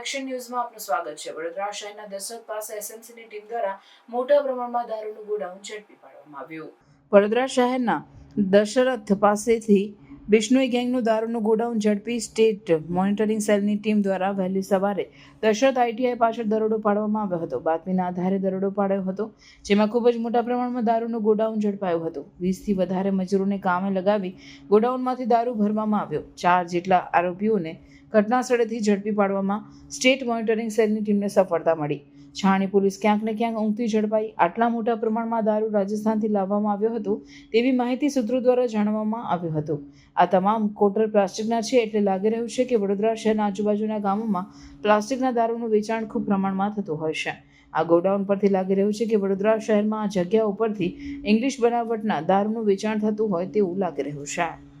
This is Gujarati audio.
એક્શન ન્યૂઝમાં આપનું સ્વાગત છે. વડોદરા શહેરના દસરથ પાસે એસએમસીની ટીમ દ્વારા મોટા પ્રમાણમાં દારૂનું ગોડાઉન ઝડપી પાડવામાં આવ્યું. વડોદરા શહેરના દશરથ પાસેથી બિશ્નોઈ ગેંગનું દારૂનું ગોડાઉન ઝડપી સ્ટેટ મોનિટરિંગ સેલની ટીમ દ્વારા વહેલી સવારે દશરથ આઈટીઆઈ પાછળ દરોડો પાડવામાં આવ્યો હતો. બાતમીના આધારે દરોડો પાડ્યો હતો, જેમાં ખૂબ જ મોટા પ્રમાણમાં દારૂનું ગોડાઉન ઝડપાયું હતું. વીસથી વધારે મજૂરોને કામે લગાવી ગોડાઉનમાંથી દારૂ ભરવામાં આવ્યો. ચાર જેટલા આરોપીઓને ઘટના સ્થળેથી ઝડપી પાડવામાં સ્ટેટ મોનિટરિંગ સેલની ટીમને સફળતા મળી. છાણી પોલીસ ક્યાંક ને ક્યાંક ઊંઘતી ઝડપાઈ આટલા મોટા પ્રમાણમાં દારૂ રાજસ્થાનથી લાવવામાં આવ્યો હતો તેવી માહિતી સૂત્રો દ્વારા જાણવામાં આવ્યું હતું. આ તમામ કોટર પ્લાસ્ટિકના છે એટલે લાગી રહ્યું છે કે વડોદરા શહેરના આજુબાજુના ગામોમાં પ્લાસ્ટિકના દારૂનું વેચાણ ખૂબ પ્રમાણમાં થતું હોય છે. આ ગોડાઉન પરથી લાગી રહ્યું છે કે વડોદરા શહેરમાં આ જગ્યા ઉપરથી ઇંગ્લિશ બનાવટના દારૂનું વેચાણ થતું હોય તેવું લાગી રહ્યું છે.